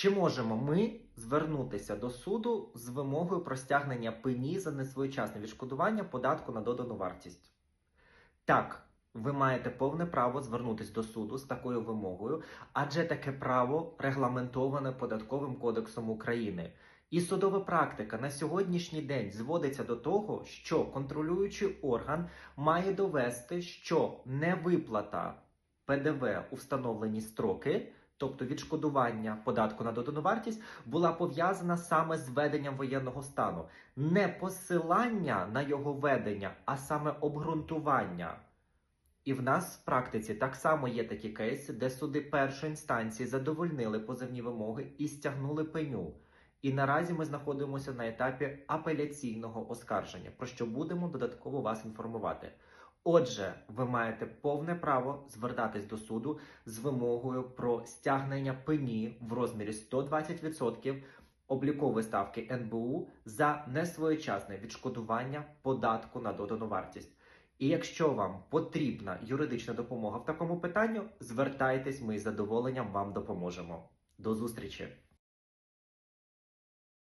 Чи можемо ми звернутися до суду з вимогою про стягнення пені за несвоєчасне відшкодування податку на додану вартість? Так, ви маєте повне право звернутися до суду з такою вимогою, адже таке право регламентоване Податковим кодексом України. І судова практика на сьогоднішній день зводиться до того, що контролюючий орган має довести, що невиплата ПДВ у встановлені строки, тобто відшкодування податку на додану вартість, була пов'язана саме з введенням воєнного стану, не посилання на його ведення, а саме обґрунтування. І в нас в практиці так само є такі кейси, де суди першої інстанції задовольнили позовні вимоги і стягнули пеню. І наразі ми знаходимося на етапі апеляційного оскарження, про що будемо додатково вас інформувати. Отже, ви маєте повне право звертатись до суду з вимогою про стягнення пені в розмірі 120% облікової ставки НБУ за несвоєчасне відшкодування податку на додану вартість. І якщо вам потрібна юридична допомога в такому питанню, звертайтесь, ми з задоволенням вам допоможемо. До зустрічі!